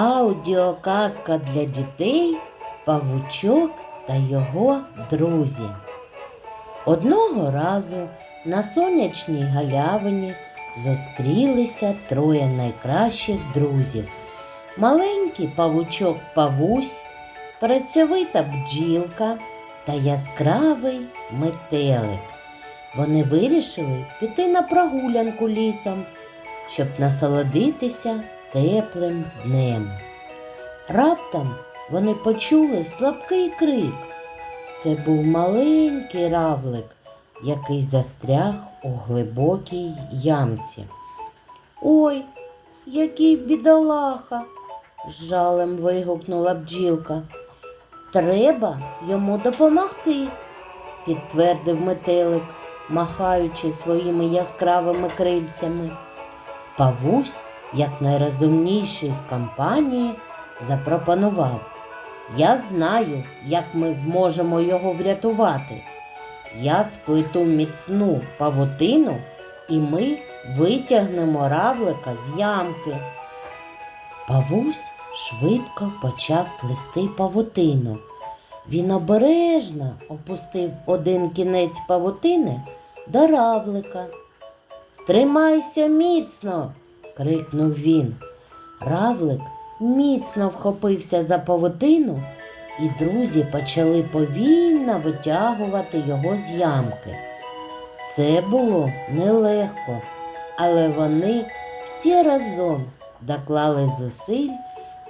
Аудіоказка для дітей Павучок та його друзі. Одного разу на сонячній галявині зустрілися троє найкращих друзів. Маленький павучок Павусь, працьовита бджілка та яскравий метелик. Вони вирішили піти на прогулянку лісом, щоб насолодитися теплим днем. Раптом вони почули слабкий крик. Це був маленький равлик, який застряг у глибокій ямці. Ой, який бідолаха, з жалем вигукнула бджілка. Треба йому допомогти, підтвердив метелик, махаючи своїми яскравими крильцями. Павусь, як найрозумніший з компанії, запропонував. Я знаю, як ми зможемо його врятувати. Я сплету міцну павутину, і ми витягнемо равлика з ямки. Павусь швидко почав плести павутину. Він обережно опустив один кінець павутини до равлика. Тримайся міцно, крикнув він. Равлик міцно вхопився за павутину, і друзі почали повільно витягувати його з ямки. Це було нелегко, але вони всі разом доклали зусиль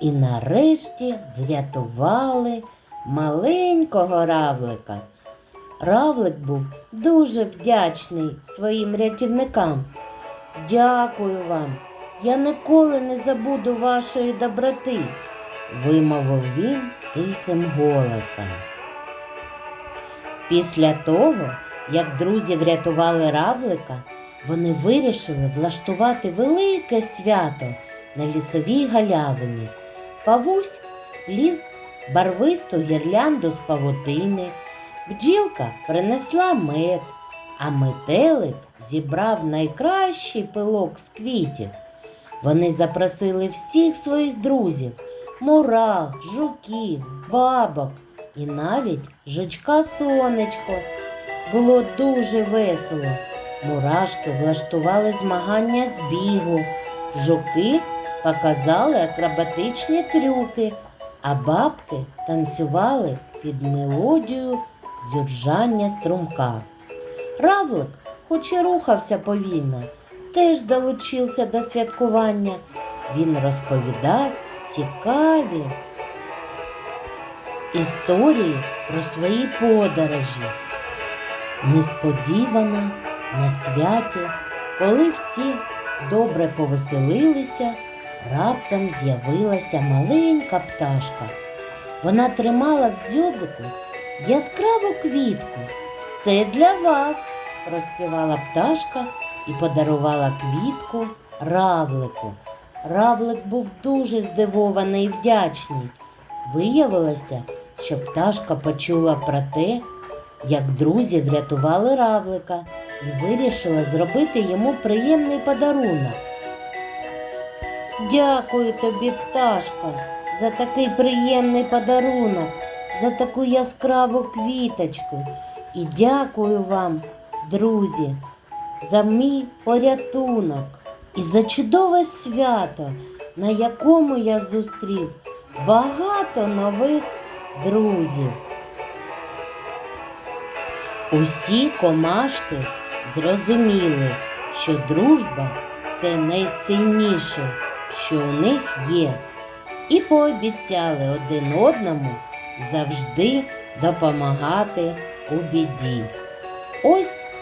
і нарешті врятували маленького равлика. Равлик був дуже вдячний своїм рятівникам. Дякую вам. Я ніколи не забуду вашої доброти, вимовив він тихим голосом. Після того, як друзі врятували равлика, вони вирішили влаштувати велике свято на лісовій галявині. Павусь сплів барвисту гірлянду з павутини, бджілка принесла мед, а метелик зібрав найкращий пилок з квітів. Вони запросили всіх своїх друзів мурах, жуків, бабок і навіть жучка сонечко. Було дуже весело. Мурашки влаштували змагання з бігу, жуки показали акробатичні трюки, а бабки танцювали під мелодію дзюржання струмка. Равлик, хоч і рухався повільно, теж долучився до святкування. Він розповідав цікаві історії про свої подорожі. Несподівано на святі, коли всі добре повеселилися, раптом з'явилася маленька пташка. Вона тримала в дзьобику яскраву квітку. Це для вас, розпівала пташка і подарувала квітку равлику. Равлик був дуже здивований і вдячний. Виявилося, що пташка почула про те, як друзі врятували равлика і вирішила зробити йому приємний подарунок. Дякую тобі, пташка, за такий приємний подарунок, за таку яскраву квіточку. І дякую вам, друзі, за мій порятунок і за чудове свято, на якому я зустрів багато нових друзів. Усі комашки зрозуміли, що дружба це найцінніше, що у них є, і пообіцяли один одному завжди допомагати у біді. Ось